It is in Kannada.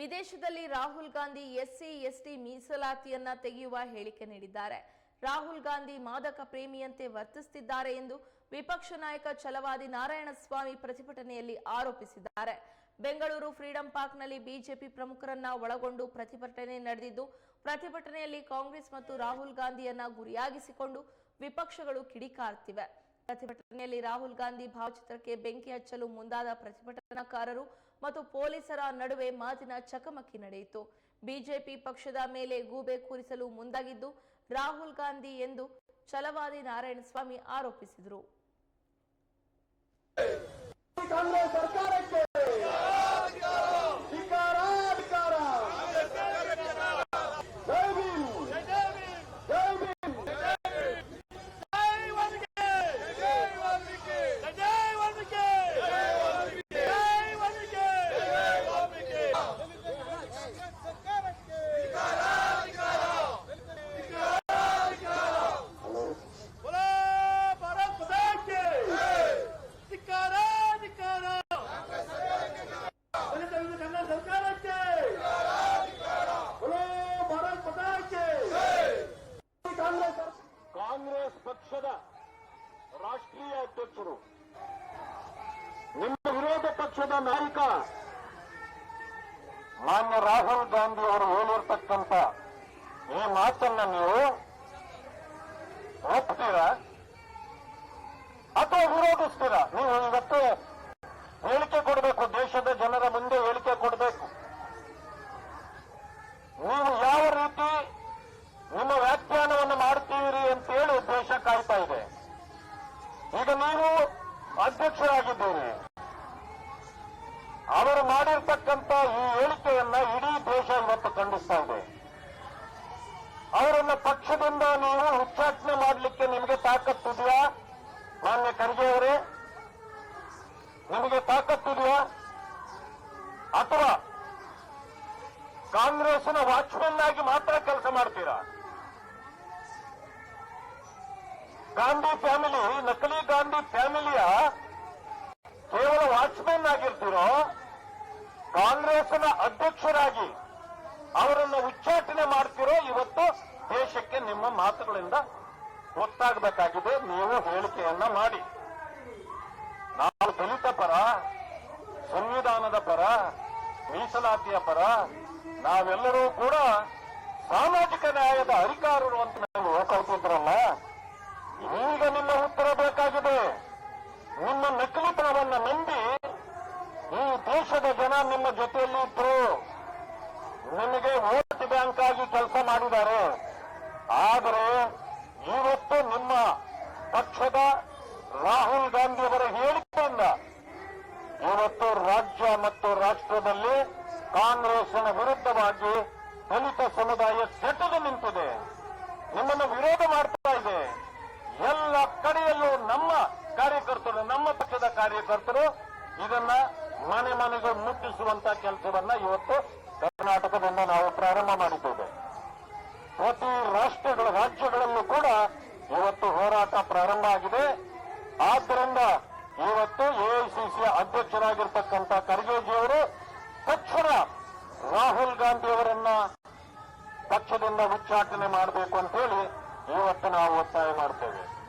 ವಿದೇಶದಲ್ಲಿ ರಾಹುಲ್ ಗಾಂಧಿ ಎಸ್ಸಿ, ಎಸ್ಟಿ ಮೀಸಲಾತಿಯನ್ನ ತೆಗೆಯುವ ಹೇಳಿಕೆ ನೀಡಿದ್ದಾರೆ. ರಾಹುಲ್ ಗಾಂಧಿ ಮಾದಕ ಪ್ರೇಮಿಯಂತೆ ವರ್ತಿಸುತ್ತಿದ್ದಾರೆ ಎಂದು ವಿಪಕ್ಷ ನಾಯಕ ಛಲವಾದಿ ನಾರಾಯಣಸ್ವಾಮಿ ಪ್ರತಿಭಟನೆಯಲ್ಲಿ ಆರೋಪಿಸಿದ್ದಾರೆ. ಬೆಂಗಳೂರು ಫ್ರೀಡಂ ಪಾರ್ಕ್ನಲ್ಲಿ ಬಿಜೆಪಿ ಪ್ರಮುಖರನ್ನ ಒಳಗೊಂಡು ಪ್ರತಿಭಟನೆ ನಡೆದಿದ್ದು, ಪ್ರತಿಭಟನೆಯಲ್ಲಿ ಕಾಂಗ್ರೆಸ್ ಮತ್ತು ರಾಹುಲ್ ಗಾಂಧಿಯನ್ನ ಗುರಿಯಾಗಿಸಿಕೊಂಡು ವಿಪಕ್ಷಗಳು ಕಿಡಿಕಾರ್ತಿವೆ. ಪ್ರತಿಭಟನೆಯಲ್ಲಿ ರಾಹುಲ್ ಗಾಂಧಿ ಭಾವಚಿತ್ರಕ್ಕೆ ಬೆಂಕಿ ಹಚ್ಚಲು ಮುಂದಾದ ಪ್ರತಿಭಟನಾಕಾರರು ಮತ್ತು ಪೊಲೀಸರ ನಡುವೆ ಮಾತಿನ ಚಕಮಕಿ ನಡೆಯಿತು. ಬಿಜೆಪಿ ಪಕ್ಷದ ಮೇಲೆ ಗೂಬೆ ಕೂರಿಸಲು ಮುಂದಾಗಿದ್ದು, ರಾಹುಲ್ ಗಾಂಧಿ ಎಂದು ಛಲವಾದಿ ನಾರಾಯಣಸ್ವಾಮಿ ಆರೋಪಿಸಿದರು. ಕಾಂಗ್ರೆಸ್ ಸರ್ಕಾರಕ್ಕೆ. ಪಕ್ಷದ ರಾಷ್ಟ್ರೀಯ ಅಧ್ಯಕ್ಷರು, ನಿಮ್ಮ ವಿರೋಧ ಪಕ್ಷದ ನಾಯಕ ಮಾನ್ಯ ರಾಹುಲ್ ಗಾಂಧಿ ಅವರು ಹೇಳಿರ್ತಕ್ಕಂಥ ಈ ಮಾತನ್ನ ನೀವು ಒಪ್ತೀರಾ ಅಥವಾ ವಿರೋಧಿಸ್ತೀರಾ? ನೀವು ಇವತ್ತು ಹೇಳಿಕೆ ಕೊಡಬೇಕು, ದೇಶದ ಜನರ ಮುಂದೆ ಹೇಳಿಕೆ ಕೊಡಬೇಕು ನೀವು ಯಾವ ರೀತಿ ನಿಮ್ಮ ವ್ಯಾಖ್ಯಾನವನ್ನು ಮಾಡ್ತೀರಿ ಅಂತೇಳಿ ದೇಶ ಕಾಯ್ತಾ ಇದೆ ಈಗ ನೀವು ಅಧ್ಯಕ್ಷರಾಗಿದ್ದೀರಿ. ಅವರು ಮಾಡಿರ್ತಕ್ಕಂಥ ಈ ಹೇಳಿಕೆಯನ್ನ ಇಡೀ ದೇಶ ಇವತ್ತು ಖಂಡಿಸ್ತಾ ಇದೆ. ಅವರನ್ನ ಪಕ್ಷದಿಂದ ನೀವು ಉಚ್ಚಾಟನೆ ಮಾಡಲಿಕ್ಕೆ ನಿಮಗೆ ತಾಕತ್ತಿದೆಯಾ ಮಾನ್ಯ ಖರ್ಗೆ ಅವರೇ, ನಿಮಗೆ ತಾಕತ್ತಿದೆಯಾ ಅಥವಾ ಕಾಂಗ್ರೆಸ್ನ ವಾಚ್ಮನ್ ಆಗಿ ಮಾತ್ರ ಕೆಲಸ ಮಾಡ್ತೀರಾ? ಗಾಂಧಿ ಫ್ಯಾಮಿಲಿ, ನಕಲಿ ಗಾಂಧಿ ಫ್ಯಾಮಿಲಿಯ ಕೇವಲ ವಾಚ್ಮನ್ ಆಗಿರ್ತೀರೋ, ಕಾಂಗ್ರೆಸ್ನ ಅಧ್ಯಕ್ಷರಾಗಿ ಅವರನ್ನು ಉಚ್ಚಾಟನೆ ಮಾಡ್ತಿರೋ, ಇವತ್ತು ದೇಶಕ್ಕೆ ನಿಮ್ಮ ಮಾತುಗಳಿಂದ ಗೊತ್ತಾಗಬೇಕಾಗಿದೆ. ನೀವು ಹೇಳಿಕೆಯನ್ನ ಮಾಡಿ. ನಾವು ದಲಿತ ಪರ, ಸಂವಿಧಾನದ ಪರ, ಮೀಸಲಾತಿಯ ಪರ, ನಾವೆಲ್ಲರೂ ಕೂಡ ಸಾಮಾಜಿಕ ನ್ಯಾಯದ ಅಧಿಕಾರರು ಅಂತ ನಾವು ಹೇಳ್ಕೊಳ್ತಿದ್ರಲ್ಲ ಈಗ ನಿಮ್ಮ ಉತ್ತರ ಬೇಕಾಗಿದೆ ನಿಮ್ಮ ನಕಲಿತನವನ್ನ ನಂಬಿ ಈ ದೇಶದ ಜನ ನಿಮ್ಮ ಜೊತೆಯಲ್ಲಿ ಇದ್ರು. ನಿಮಗೆ ವೋಟ್ ಬ್ಯಾಂಕ್ ಆಗಿ ಕೆಲಸ ಮಾಡಿದ್ದಾರೆ. ಆದರೆ ಇವತ್ತು ನಿಮ್ಮ ಪಕ್ಷದ ರಾಹುಲ್ ಗಾಂಧಿ ಅವರ ಹೇಳಿಕೆಯಿಂದ ಇವತ್ತು ರಾಜ್ಯ ಮತ್ತು ರಾಷ್ಟ್ರದಲ್ಲಿ ಕಾಂಗ್ರೆಸ್ನ ವಿರುದ್ಧವಾಗಿ ದಲಿತ ಸಮುದಾಯ ಸೆಟೆದು ನಿಂತಿದೆ. ನಿಮ್ಮನ್ನು ವಿರೋಧ ಮಾಡ್ತಾ ಮುಟ್ಟಿಸುವಂತ ಕೆಲಸವನ್ನ ಇವತ್ತು ಕರ್ನಾಟಕದಿಂದ ನಾವು ಪ್ರಾರಂಭ ಮಾಡಿದ್ದೇವೆ. ಪ್ರತಿ ರಾಷ್ಟ್ರಗಳ ರಾಜ್ಯಗಳಲ್ಲೂ ಕೂಡ ಇವತ್ತು ಹೋರಾಟ ಪ್ರಾರಂಭ ಆಗಿದೆ. ಆದ್ದರಿಂದ ಇವತ್ತು ಎಐಸಿಸಿ ಅಧ್ಯಕ್ಷರಾಗಿರ್ತಕ್ಕಂಥ ಖರ್ಗೆಜಿಯವರು ತಕ್ಷಣ ರಾಹುಲ್ ಗಾಂಧಿಯವರನ್ನ ಪಕ್ಷದಿಂದ ಉಚ್ಚಾಟನೆ ಮಾಡಬೇಕು ಅಂತ ಹೇಳಿ ಇವತ್ತು ನಾವು ಒತ್ತಾಯ ಮಾಡ್ತೇವೆ.